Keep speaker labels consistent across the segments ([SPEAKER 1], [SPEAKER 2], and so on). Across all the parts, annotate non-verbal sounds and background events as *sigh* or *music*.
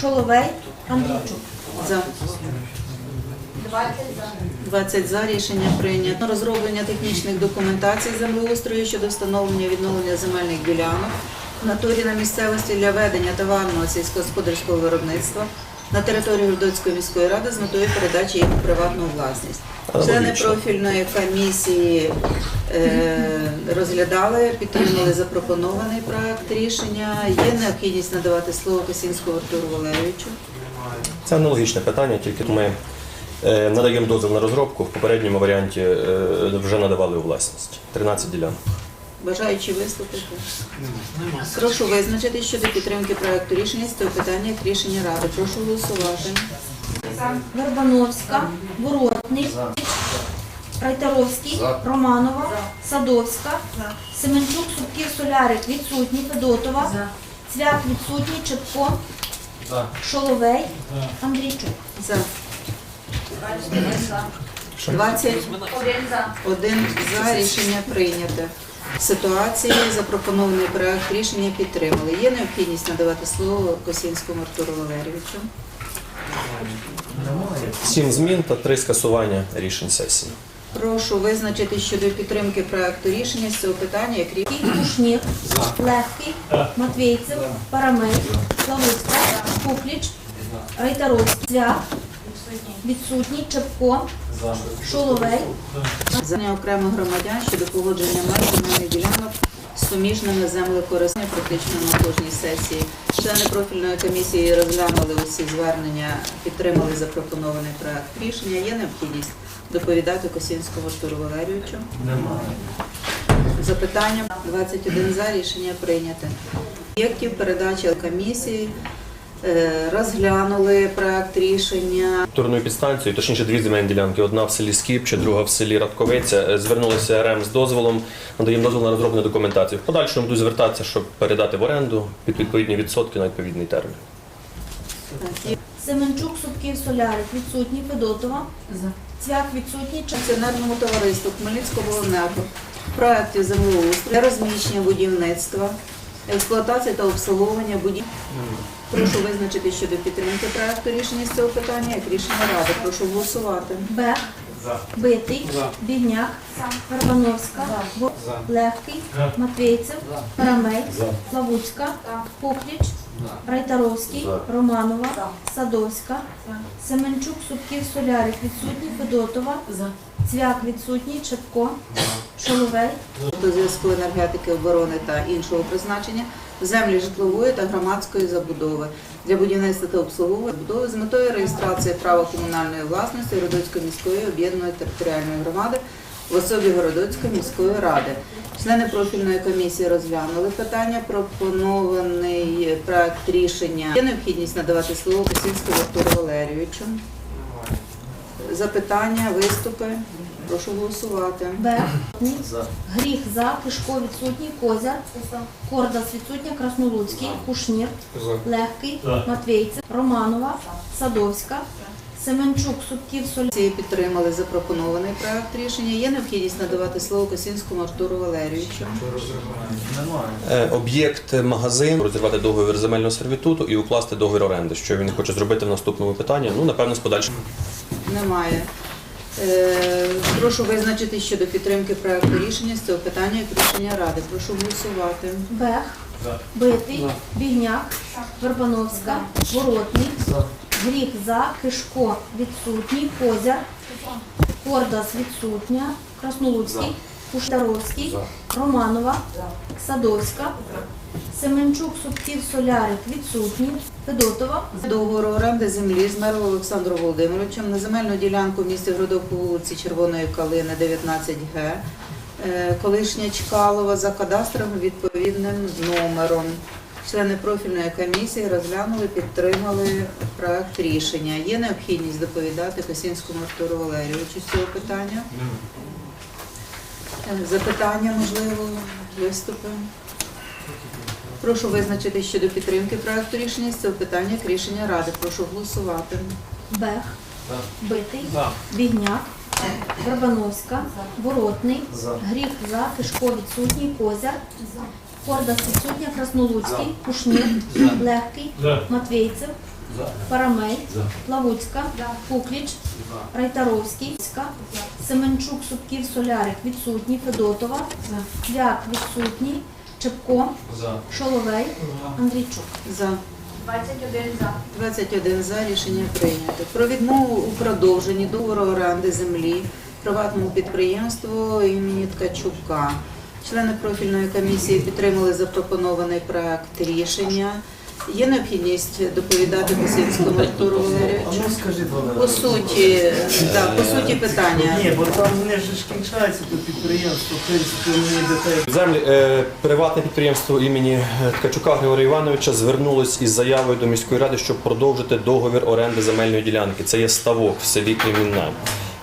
[SPEAKER 1] Шоловей, Андрійчук.
[SPEAKER 2] За. 20 за рішення прийнято. Розроблення технічних документацій землеустрою щодо встановлення відновлення земельних ділянок в натурі на місцевості для ведення товарного сільськогосподарського виробництва на території Городоцької міської ради з метою передачі їх у приватну власність. Члени профільної комісії е, розглядали, підтримали запропонований проект рішення. Є необхідність надавати слово Косінському Артуру Валерійовичу.
[SPEAKER 3] Це аналогічне питання, тільки ми е, надаємо дозвіл на розробку. В попередньому варіанті е, вже надавали у власність 13 ділянок.
[SPEAKER 2] Бажаючі виступити? Прошу визначити щодо підтримки проекту рішення з цього питання як рішення ради. Прошу голосувати.
[SPEAKER 1] Вербановська, Воротний, Райтаровський, Романова, Садовська, Семенчук, Субків, Солярик, відсутні, Федотова, Цвят, відсутній, Чепко, Шоловей, Андрійчук.
[SPEAKER 2] За. 21 за. Рішення прийнято. Ситуації запропонований проект рішення підтримали. Є необхідність надавати слово Косінському Артуру Валерійовичу.
[SPEAKER 3] Сім змін та три скасування рішень сесії.
[SPEAKER 2] Прошу визначити щодо підтримки проекту рішення з цього питання як.
[SPEAKER 1] Кій, Кушнір, Легкий, Матвійцев, Парамей, Славутська, Кукліч, Райтаровський, Цвят, відсутній, Чепко, Шоловей,
[SPEAKER 2] Звернення окремих громадян щодо погодження меж земельних ділянок з суміжними землекористами практично на кожній сесії. Члени профільної комісії розглянули усі звернення, підтримали запропонований проект рішення. Є необхідність доповідати Косінському Артуру Валерійовичу.
[SPEAKER 4] Немає.
[SPEAKER 2] Запитання 21 за рішення прийняте. Об'єктів передачі комісії розглянули проект рішення.
[SPEAKER 3] Турною підстанцією, точніше дві земельні ділянки. Одна в селі Скіпче, друга в селі Радковиця. Е, Звернулися РМ з дозволом, надаємо дозвіл на розроблення документації. В подальшому будуть звертатися, щоб передати в оренду під відповідні відсотки на відповідний термін.
[SPEAKER 1] Семенчук, Субків, Солярик, відсутній, Федотова, Цвят, відсутній, Чепко.
[SPEAKER 2] акціонерному товариству Хмельницького обленерго проєктів землеустрою для розміщення будівництва, експлуатації та обслуговування будівель. Прошу визначити щодо підтримки проекту рішення з цього питання як рішення ради. Прошу голосувати.
[SPEAKER 1] Бех, Битий, Бігняк, Вербановська, Бо- Легкий, Матвійцев, Парамей, Славутська, Кукліч, Райтаровський, Романова, Садовська, Семенчук, Субків, Солярик, відсутній, Федотова, Цвяк, відсутній, Чепко, Шоловей,
[SPEAKER 2] до зв'язку енергетики, оборони та іншого призначення землі житлової та громадської забудови для будівництва та обслуговування забудови з метою реєстрації права комунальної власності Городоцької міської об'єднаної територіальної громади в особі Городоцької міської ради. Члени профільної комісії розглянули питання. Пропонований проект рішення. Є необхідність надавати слово Косінському Артуру Валерійовичу. Запитання, виступи. Прошу голосувати.
[SPEAKER 1] Бех, Гріх за, Кишко, відсутній, Козяр, Кордас, відсутня, Краснолуцький, Кушнір, Легкий, Матвійцев, Романова, Садовська, Семенчук, Субків.
[SPEAKER 2] Комісії підтримали запропонований проект рішення. Є необхідність надавати слово Косінському Артуру Валерійовичу.
[SPEAKER 4] Немає.
[SPEAKER 3] Е, Об'єкт магазин розірвати договір земельного сервітуту і укласти договір оренди. Що він хоче зробити в наступному питанні? Ну напевно, з подальшим.
[SPEAKER 2] Немає. Е, прошу визначити щодо підтримки проекту рішення з цього питання як рішення ради. Прошу голосувати.
[SPEAKER 1] Бех, Битий, Бігняк, Вербановська, Воротний, Гріх за, Кишко, відсутній, Козяр, Кордас, відсутня, Краснолуцький, Куштаровський, Романова, Садовська, Семенчук, Субків, Солярик, відсутні, Федотова,
[SPEAKER 2] Договору оренди землі з мером Олександром Володимировичем на земельну ділянку в місті Гродов по вулиці Червоної Калини, 19Г, е, колишня Чкалова за кадастровим відповідним номером. Члени профільної комісії розглянули, підтримали проект рішення. Є необхідність доповідати Косінському Артуру Валерійовичу з цього питання? Е, Запитання, можливо, виступи? Прошу визначити щодо підтримки проекту рішення з цього питання як рішення ради. Прошу голосувати.
[SPEAKER 1] Бех, Битий, Бігняк, Вербановська, Воротний, Гріх за, Кишко, відсутній, Козяр, Кордас, відсутня, Краснолуцький, Кушнір, Легкий, Матвійцев, Парамей, Плавуцька, Кукліч, Райтаровський, Семенчук, Субків, Солярик. Відсутні, Федотова, Цвяк відсутній, Чепко, За. Шоловей, Андрійчук.
[SPEAKER 2] За.
[SPEAKER 1] 21 за.
[SPEAKER 2] 21 за рішення прийнято. Про відмову у продовженні договору оренди землі приватному підприємству імені Ткачука. Члени профільної комісії підтримали запропонований проект рішення. Є необхідність доповідати Косівському Артуру Валерійовичу?
[SPEAKER 4] Ну скажіть,
[SPEAKER 2] По суті, да, по суті питання.
[SPEAKER 4] Ні, бо там вони ж кінчаються, то підприємство, в принципі, мені дітей.
[SPEAKER 3] Землі е, приватне підприємство імені е, Ткачука Григорія Івановича звернулось із заявою до міської ради, щоб продовжити договір оренди земельної ділянки. Це є ставок в селі Кремінна.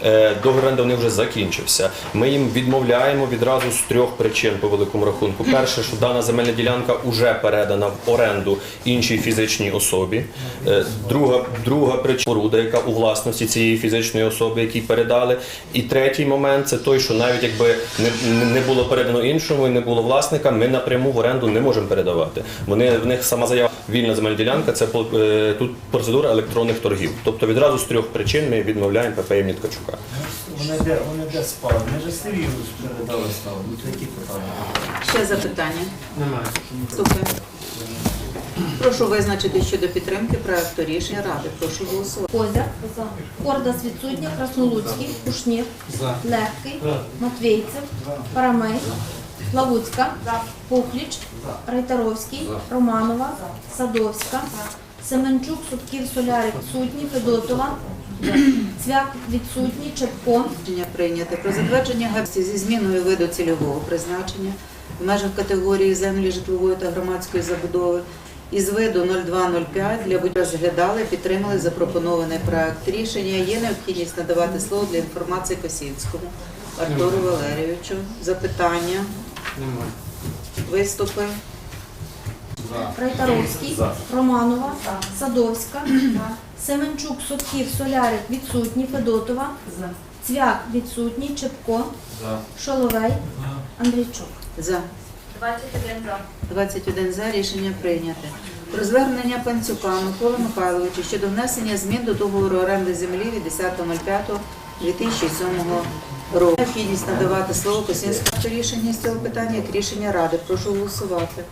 [SPEAKER 3] Е, Договір оренди вони вже закінчився. Ми їм відмовляємо відразу з трьох причин по великому рахунку. Перше, що дана земельна ділянка вже передана в оренду іншій фізичній особі. Е, Друга, друга причина споруда, яка у власності цієї фізичної особи, якій передали. І третій момент це той, що навіть якби не, не було передано іншому і не було власника, ми напряму в оренду не можемо передавати. Вони в них сама заява вільна земельна ділянка. Це е, тут процедура електронних торгів. Тобто відразу з трьох причин ми відмовляємо ПП імені
[SPEAKER 4] Вони де, вони де спали? Ми ж Сергію передали стали. Ну, які питання?
[SPEAKER 2] Ще запитання?
[SPEAKER 4] Немає.
[SPEAKER 2] Слухаю. Прошу визначити щодо підтримки проекту рішення ради. Прошу голосувати.
[SPEAKER 1] Козяк, Кордас відсутня, Краснолуцький, Кушнір, Легкий, Матвійцев, Парамей, Плавуцька, Пухліч, Райтаровський, Романова, Садовська, Семенчук, Субків, Солярик відсутні, Федотова, Цвяк відсутній, Чепко,
[SPEAKER 2] Рішення прийняте про затвердження габсті зі зміною виду цільового призначення в межах категорії землі житлової та громадської забудови із виду 0205 для будь розглядали, підтримали запропонований проект рішення. Є необхідність надавати слово для інформації Косівському Артуру Валерійовичу. Запитання,
[SPEAKER 4] Немає.
[SPEAKER 2] виступи.
[SPEAKER 1] Райтаровський, Романова, Садовська, Семенчук, Субків, Солярик відсутні, Федотова, Цвяк відсутній, Чепко, Шоловей, Андрійчук.
[SPEAKER 2] За.
[SPEAKER 1] 21 за.
[SPEAKER 2] 21 за рішення прийняте. Про звернення Панцюка Миколи Михайловича щодо внесення змін до договору оренди землі від 10.05.2007 року. Необхідність надавати слово Косінському рішення з цього питання як рішення ради. Прошу голосувати.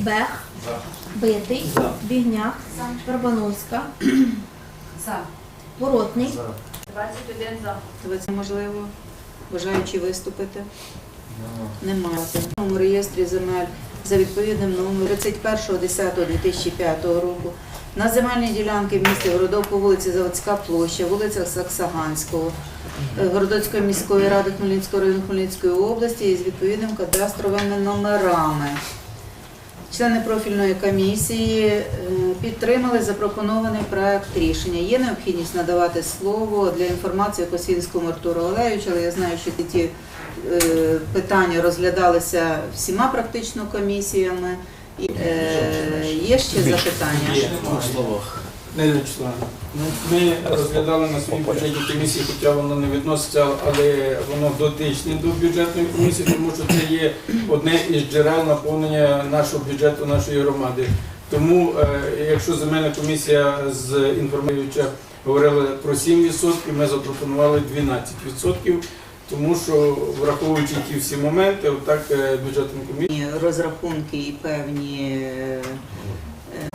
[SPEAKER 1] Бех, Битий, Бігняк, Карбановська, Воротний, 21 за.
[SPEAKER 2] Можливо бажаючи виступити? Немає. В новому реєстрі земель за відповідним номером 31.10.2005 року на земельні ділянки в місті Городок по вулиці Заводська площа, вулиця Саксаганського, е, Городоцької міської ради Хмельницького району Хмельницької області із відповідним кадастровими номерами. Члени профільної комісії е, підтримали запропонований проект рішення. Є необхідність надавати слово для інформації Косінському Артуру Олеговичу, але я знаю, що ті е, питання розглядалися всіма практично комісіями. І, е, Є ще запитання?
[SPEAKER 5] Є в словах. Не Вячеслав. Ну, Ми розглядали на своїй бюджетній комісії, хоча воно не відноситься, але воно дотичне до бюджетної комісії, тому що це є одне із джерел наповнення нашого бюджету, нашої громади. Тому, е, якщо земельна комісія з інформуюча говорила про 7%, ми запропонували 12%, тому що враховуючи ті всі моменти, отак е, бюджетна комісія.
[SPEAKER 2] Розрахунки і певні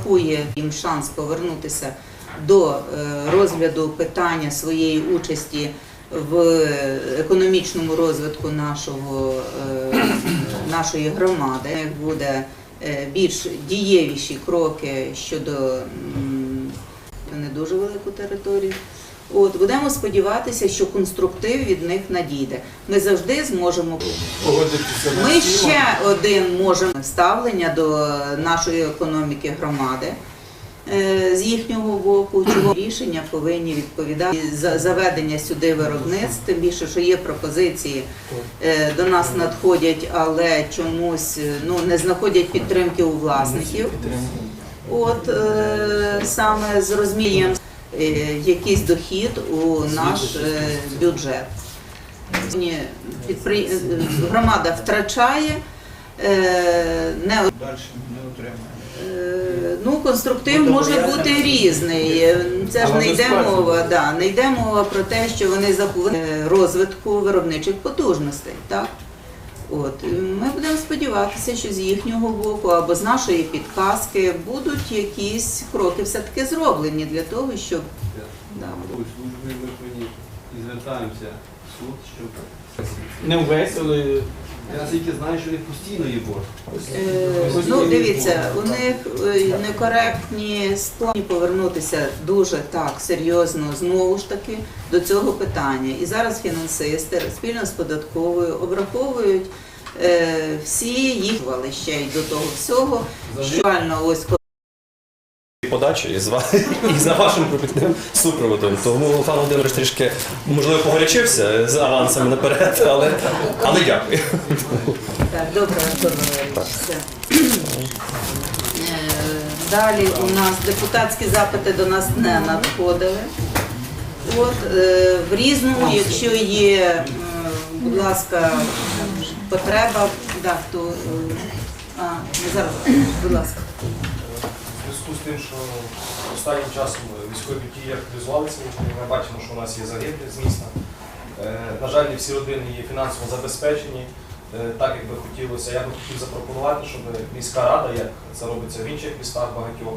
[SPEAKER 2] е, їм шанс повернутися до е, розгляду питання своєї участі в економічному розвитку нашого, е, нашої громади. Як Буде е, більш дієвіші кроки щодо не дуже велику територію. От будемо сподіватися, що конструктив від них надійде. Ми завжди зможемо
[SPEAKER 5] Погодитися
[SPEAKER 2] ми ще один можемо ставлення до нашої економіки громади е, з їхнього боку, чого рішення повинні відповідати за заведення сюди виробництв, тим більше, що є пропозиції е, до нас надходять, але чомусь е, ну не знаходять підтримки у власників. От саме з розмієм якийсь дохід у наш е, бюджет. Підпри- е, Громада втрачає, е, не е, Ну, конструктив може бути різний. Е, Це ж не йде мова, да, не йде мова про те, що вони запливають розвитку виробничих потужностей. Так? От. Ми будемо сподіватися, що з їхнього боку або з нашої підказки будуть якісь кроки все-таки зроблені для того, щоб да,
[SPEAKER 6] служби ми повинні і звертаємося в суд, щоб
[SPEAKER 5] Не ввесь, але
[SPEAKER 6] я наскільки знаю, що у них постійно є борг.
[SPEAKER 2] Е, Ну, дивіться, у них е, некоректні сплані повернутися дуже так серйозно знову ж таки до цього питання. І зараз фінансисти спільно з податковою обраховують е, всі їхали ще й до того всього. Що реально ось
[SPEAKER 7] подачі і з, ва- *laughs* і за вашим пропускним супроводом. Тому пан Володимир трішки можливо погорячився з авансами наперед, але, але дякую.
[SPEAKER 2] Так, добре, Антон Валерійович, все. Е, Далі у нас депутатські запити до нас не надходили. От, е, в різному, якщо є, будь ласка, потреба, да, то, е, а, зараз, будь ласка.
[SPEAKER 3] Тим, що останнім часом військові дії активізувалися, ми бачимо, що у нас є загиблі з міста. Е, На жаль, всі родини є фінансово забезпечені. Е, Так як би хотілося, я би хотів запропонувати, щоб міська рада, як це робиться в інших містах багатьох,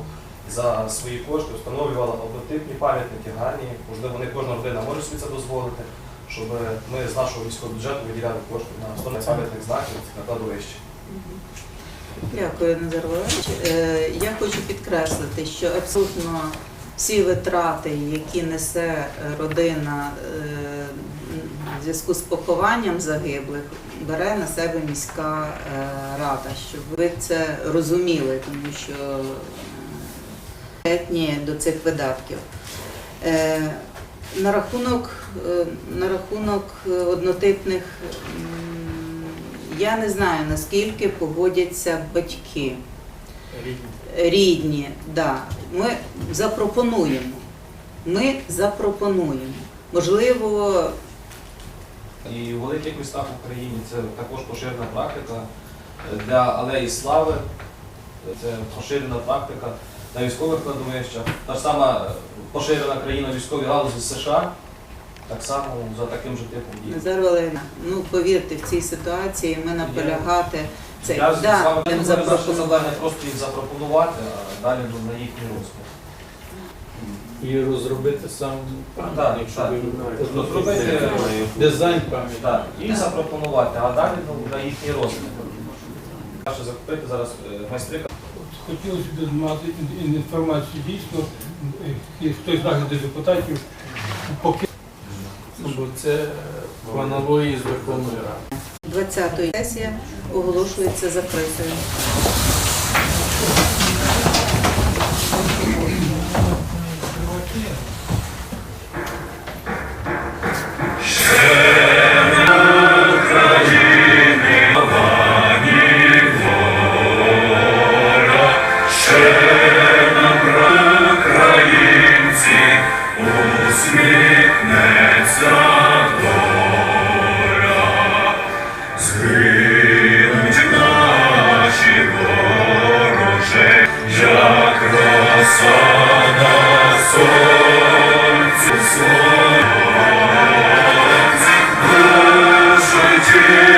[SPEAKER 3] за свої кошти встановлювала однотипні пам'ятники гарні. Можливо, не кожна родина може собі це дозволити, щоб ми з нашого військового бюджету виділяли кошти на встановлення пам'ятних знаків на кладовищі.
[SPEAKER 2] Дякую, Назар Валерійович. Е, Я хочу підкреслити, що абсолютно всі витрати, які несе родина е, в зв'язку з похованням загиблих, бере на себе міська е, рада, щоб ви це розуміли, тому що е, причетні до цих видатків. На рахунок, на рахунок однотипних я не знаю наскільки погодяться батьки рідні. Да. Ми запропонуємо. Ми запропонуємо. Можливо,
[SPEAKER 3] І у великих містах в Україні це також поширена практика е, для алеї слави. Це поширена практика на військових кладовищах. Та ж сама е, поширена країна військовій галузі США, так само за таким же типом дій.
[SPEAKER 2] Назар Валерійовна, ну повірте, в цій ситуації ми наполягати це
[SPEAKER 3] Я з
[SPEAKER 2] да,
[SPEAKER 3] вами говорю, завдання просто їх запропонувати, а далі ну, на їхній розгляд.
[SPEAKER 5] і розробити сам
[SPEAKER 3] Так,
[SPEAKER 5] пам'ятник,
[SPEAKER 3] так.
[SPEAKER 5] щоб
[SPEAKER 3] Розробити
[SPEAKER 5] дизайн пам'ятника.
[SPEAKER 3] Так, і запропонувати, а далі ну, на їхній розгляд. Краще закупити зараз е, майстри
[SPEAKER 8] Хотілося б мати ін- інформацію дійсно, е, і хтось з наших депутатів поки
[SPEAKER 5] Бо це в аналогії з Верховною Радою.
[SPEAKER 2] 20-ї сесія оголошується закритою. Сонце, сонце, сонце,